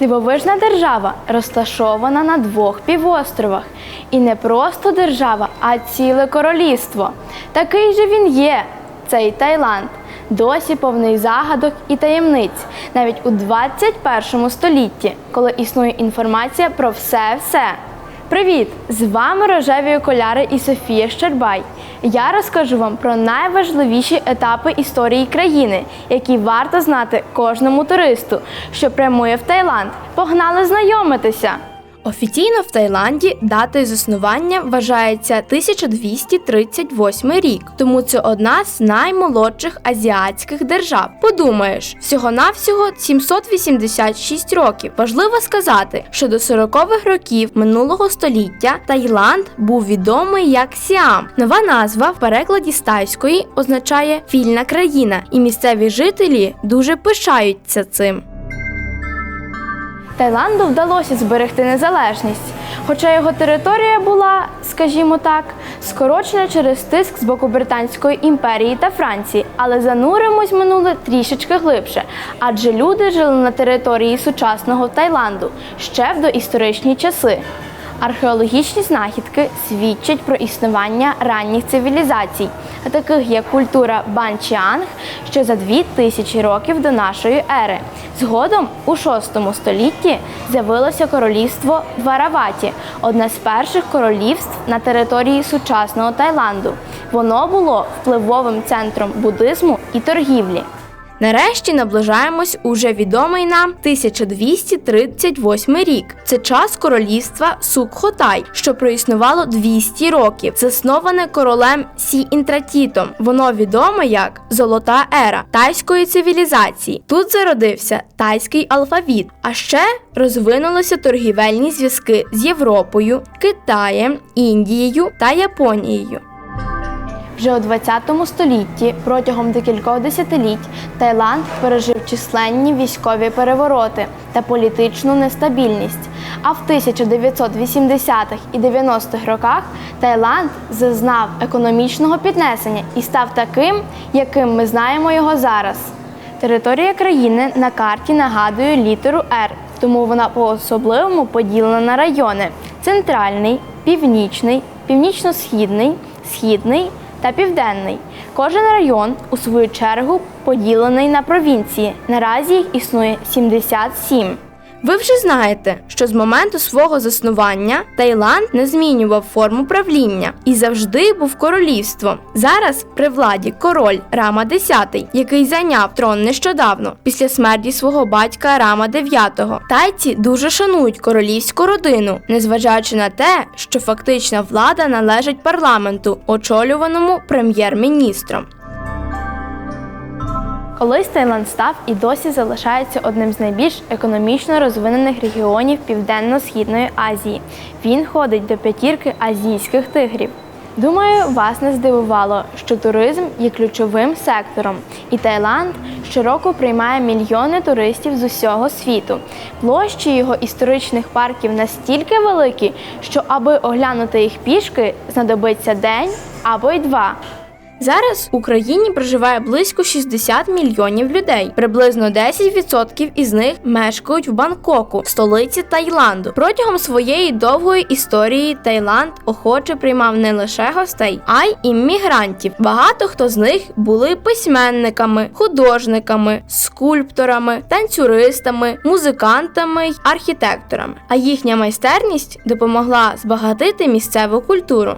Дивовижна держава розташована на двох півостровах. І не просто держава, а ціле королівство. Такий же він є, цей Таїланд. Досі повний загадок і таємниць, навіть у 21 столітті, коли існує інформація про все-все. Привіт! З вами рожеві окуляри і Софія Щербай. Я розкажу вам про найважливіші етапи історії країни, які варто знати кожному туристу, що прямує в Таїланд. Погнали знайомитися! Офіційно в Таїланді датою заснування вважається 1238 рік, тому це одна з наймолодших азіатських держав. Подумаєш, всього-навсього 786 років. Важливо сказати, що до 40-х років минулого століття Таїланд був відомий як Сіам. Нова назва в перекладі з тайської означає вільна країна, і місцеві жителі дуже пишаються цим. Таїланду вдалося зберегти незалежність, хоча його територія була, скажімо так, скорочена через тиск з боку Британської імперії та Франції, але зануримось минуле трішечки глибше, адже люди жили на території сучасного Таїланду ще в доісторичні часи. Археологічні знахідки свідчать про існування ранніх цивілізацій, таких як культура Банчіанг, що за дві тисячі років до нашої ери. Згодом у VI столітті з'явилося королівство Вараваті, одне з перших королівств на території сучасного Таїланду. Воно було впливовим центром буддизму і торгівлі. Нарешті наближаємось уже відомий нам 1238 рік. Це час королівства Сукхотай, що проіснувало 200 років, засноване королем Сі Інтратітом. Воно відоме як Золота ера тайської цивілізації. Тут зародився тайський алфавіт, а ще розвинулися торгівельні зв'язки з Європою, Китаєм, Індією та Японією. Вже у 20 столітті протягом декількох десятиліть Таїланд пережив численні військові перевороти та політичну нестабільність. А в 1980-х і 90-х роках Таїланд зазнав економічного піднесення і став таким, яким ми знаємо його зараз. Територія країни на карті нагадує літеру Р, тому вона по-особливому поділена на райони: центральний, північний, північно-східний, східний та південний. Кожен район, у свою чергу, поділений на провінції. Наразі їх існує 77. Ви вже знаєте, що з моменту свого заснування Таїланд не змінював форму правління і завжди був королівством. Зараз при владі король Рама X, який зайняв трон нещодавно після смерті свого батька Рама IX. Тайці дуже шанують королівську родину, незважаючи на те, що фактична влада належить парламенту, очолюваному прем'єр-міністром. Колись Таїланд став і досі залишається одним з найбільш економічно розвинених регіонів Південно-Східної Азії. Він ходить до п'ятірки азійських тигрів. Думаю, вас не здивувало, що туризм є ключовим сектором, і Таїланд щороку приймає мільйони туристів з усього світу. Площі його історичних парків настільки великі, що аби оглянути їх пішки, знадобиться день або й два. Зараз в Україні проживає близько 60 мільйонів людей. Приблизно 10% із них мешкають в Бангкоку, столиці Таїланду. Протягом своєї довгої історії Таїланд охоче приймав не лише гостей, а й іммігрантів. Багато хто з них були письменниками, художниками, скульпторами, танцюристами, музикантами й архітекторами. А їхня майстерність допомогла збагатити місцеву культуру.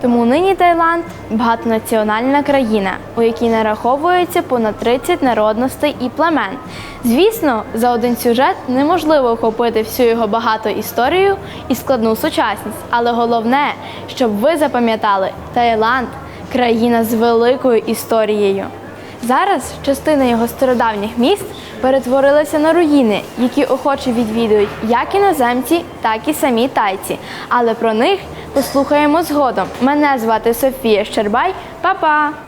Тому нині Таїланд багатонаціональна країна, у якій нараховується понад 30 народностей і племен. Звісно, за один сюжет неможливо охопити всю його багату історію і складну сучасність. Але головне, щоб ви запам'ятали, Таїланд країна з великою історією. Зараз частина його стародавніх міст перетворилася на руїни, які охоче відвідують як іноземці, так і самі тайці. Але про них послухаємо згодом. Мене звати Софія Щербай. Па-па!